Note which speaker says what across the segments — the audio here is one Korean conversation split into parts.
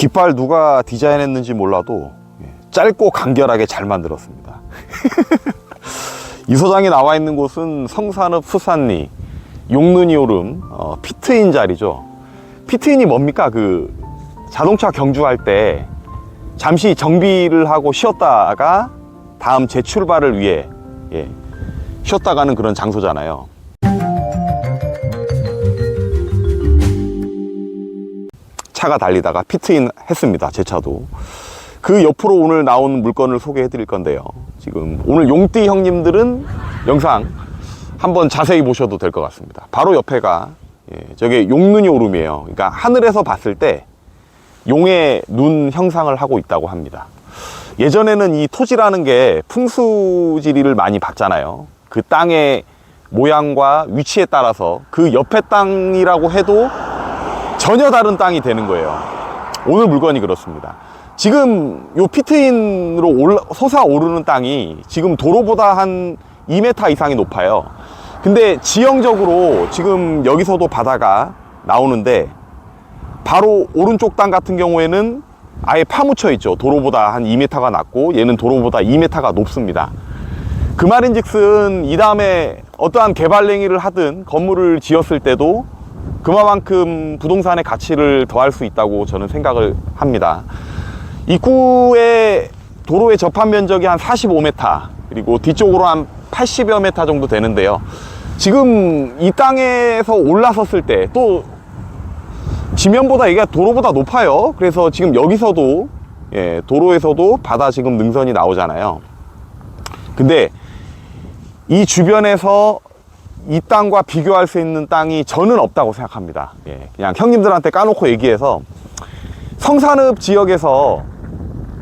Speaker 1: 깃발 누가 디자인했는지 몰라도 예, 짧고 간결하게 잘 만들었습니다. 이 소장이 나와 있는 곳은 성산읍 수산리 용눈이 오름 어, 피트인 자리죠. 피트인이 뭡니까? 그 자동차 경주할 때 잠시 정비를 하고 쉬었다가 다음 재출발을 위해 예, 쉬었다 가는 그런 장소잖아요. 차가 달리다가 피트인 했습니다. 제 차도. 그 옆으로 오늘 나온 물건을 소개해 드릴 건데요. 지금 오늘 용띠 형님들은 영상 한번 자세히 보셔도 될 것 같습니다. 바로 옆에가 예, 저게 용눈이 오름이에요. 그러니까 하늘에서 봤을 때 용의 눈 형상을 하고 있다고 합니다. 예전에는 이 토지라는 게 풍수지리를 많이 봤잖아요. 그 땅의 모양과 위치에 따라서 그 옆에 땅이라고 해도 전혀 다른 땅이 되는 거예요. 오늘 물건이 그렇습니다. 지금 요 피트인으로 올라, 솟아오르는 땅이 지금 도로보다 한 2m 이상이 높아요. 근데 지형적으로 지금 여기서도 바다가 나오는데 바로 오른쪽 땅 같은 경우에는 아예 파묻혀 있죠. 도로보다 한 2m가 낮고 얘는 도로보다 2m가 높습니다. 그 말인 즉슨 이 다음에 어떠한 개발 행위를 하든 건물을 지었을 때도 그만큼 부동산의 가치를 더할 수 있다고 저는 생각을 합니다. 입구의 도로의 접한 면적이 한 45m 그리고 뒤쪽으로 한 80여 m 정도 되는데요. 지금 이 땅에서 올라섰을 때 또 지면보다 이게 도로보다 높아요. 그래서 지금 여기서도 예, 도로에서도 바다 지금 능선이 나오잖아요. 근데 이 주변에서 이 땅과 비교할 수 있는 땅이 저는 없다고 생각합니다. 예, 그냥 형님들한테 까놓고 얘기해서 성산읍 지역에서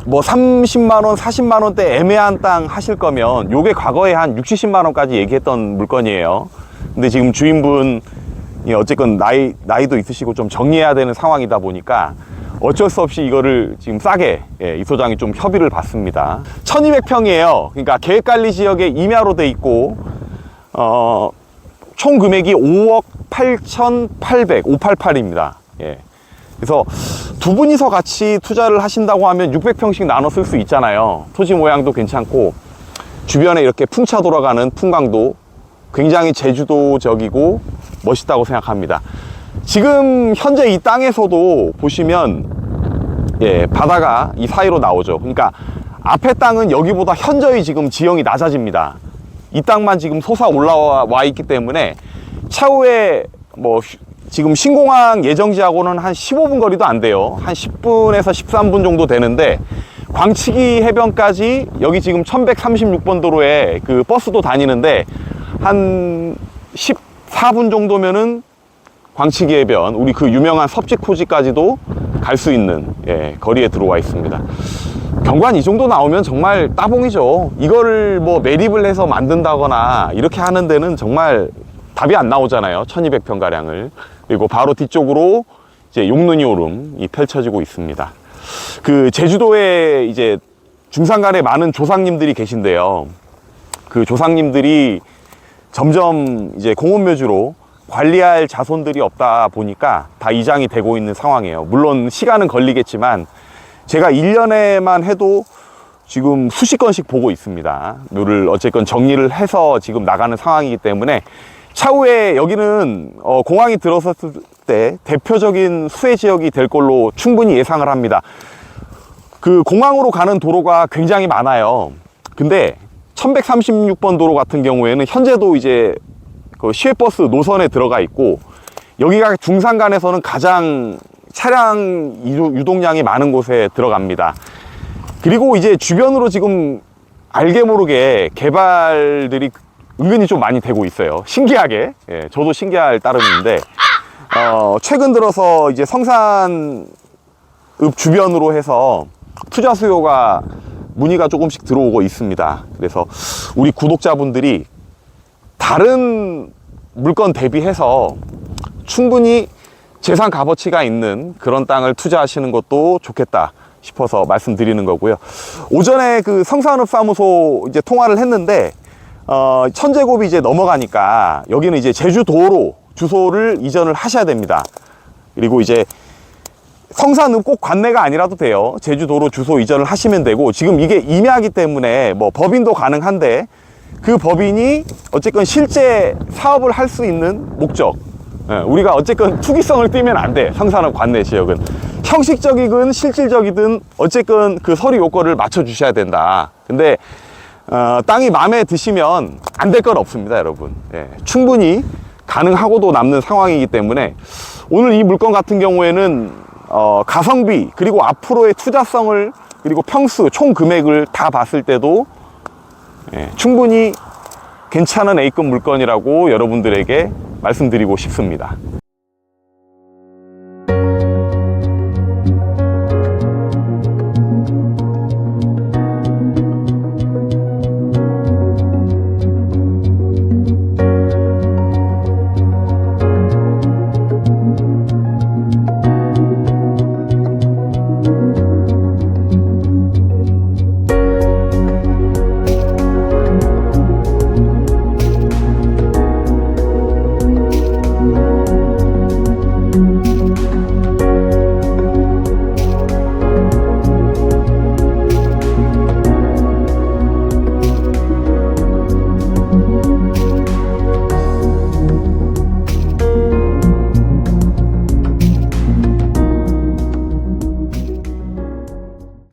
Speaker 1: 뭐 30만원, 40만원대 애매한 땅 하실 거면 요게 과거에 한 6, 70만원까지 얘기했던 물건이에요. 근데 지금 주인분, 이 어쨌건 나이, 나이도 있으시고 좀 정리해야 되는 상황이다 보니까 어쩔 수 없이 이거를 지금 싸게 예, 이 소장이 좀 협의를 받습니다. 1200평이에요. 그러니까 계획관리 지역에 임야로 돼 있고, 어, 총 금액이 5억 8,800, 588입니다. 예. 그래서 두 분이서 같이 투자를 하신다고 하면 600평씩 나눠 쓸 수 있잖아요. 토지 모양도 괜찮고, 주변에 이렇게 풍차 돌아가는 풍광도 굉장히 제주도적이고 멋있다고 생각합니다. 지금 현재 이 땅에서도 보시면, 예, 바다가 이 사이로 나오죠. 그러니까 앞에 땅은 여기보다 현저히 지금 지형이 낮아집니다. 이 땅만 지금 솟아 올라와 있기 때문에 차후에 뭐 휴- 지금 신공항 예정지하고는 한 15분 거리도 안 돼요. 한 10분에서 13분 정도 되는데 광치기 해변까지 여기 지금 1136번 도로에 그 버스도 다니는데 한 14분 정도면은 광치기 해변 우리 그 유명한 섭지코지까지도 갈 수 있는 예, 거리에 들어와 있습니다. 경관 이 정도 나오면 정말 따봉이죠. 이거를 뭐 매립을 해서 만든다거나 이렇게 하는 데는 정말 답이 안 나오잖아요. 1200평 가량을. 그리고 바로 뒤쪽으로 이제 용눈이 오름이 펼쳐지고 있습니다. 그 제주도에 이제 중산간에 많은 조상님들이 계신데요. 그 조상님들이 점점 이제 공원묘지로 관리할 자손들이 없다 보니까 다 이장이 되고 있는 상황이에요. 물론 시간은 걸리겠지만 제가 1년에만 해도 지금 수십 건씩 보고 있습니다. 묘를 어쨌건 정리를 해서 지금 나가는 상황이기 때문에 차후에 여기는 어, 공항이 들어섰을 때 대표적인 수혜 지역이 될 걸로 충분히 예상을 합니다. 그 공항으로 가는 도로가 굉장히 많아요. 근데 1136번 도로 같은 경우에는 현재도 이제 그 시외버스 노선에 들어가 있고 여기가 중산간에서는 가장 차량 유동량이 많은 곳에 들어갑니다. 그리고 이제 주변으로 지금 알게 모르게 개발들이 은근히 좀 많이 되고 있어요. 신기하게. 예, 저도 신기할 따름인데, 어, 최근 들어서 이제 성산읍 주변으로 해서 투자 수요가 문의가 조금씩 들어오고 있습니다. 그래서 우리 구독자분들이 다른 물건 대비해서 충분히 재산 값어치가 있는 그런 땅을 투자하시는 것도 좋겠다 싶어서 말씀드리는 거고요. 오전에 그 성산읍 사무소 이제 통화를 했는데 어, 천제곱이 이제 넘어가니까 여기는 이제 제주도로 주소를 이전을 하셔야 됩니다. 그리고 이제 성산은 꼭 관내가 아니라도 돼요. 제주도로 주소 이전을 하시면 되고 지금 이게 임야기 때문에 뭐 법인도 가능한데 그 법인이 어쨌건 실제 사업을 할 수 있는 목적 예, 우리가 어쨌건 투기성을 띠면 안 돼. 성산업 관내 지역은 형식적이든 실질적이든 어쨌건 그 서류 요건을 맞춰 주셔야 된다. 근데 어, 땅이 마음에 드시면 안 될 건 없습니다, 여러분. 예, 충분히 가능하고도 남는 상황이기 때문에 오늘 이 물건 같은 경우에는 어, 가성비 그리고 앞으로의 투자성을 그리고 평수 총 금액을 다 봤을 때도 예, 충분히 괜찮은 A급 물건이라고 여러분들에게 말씀드리고 싶습니다.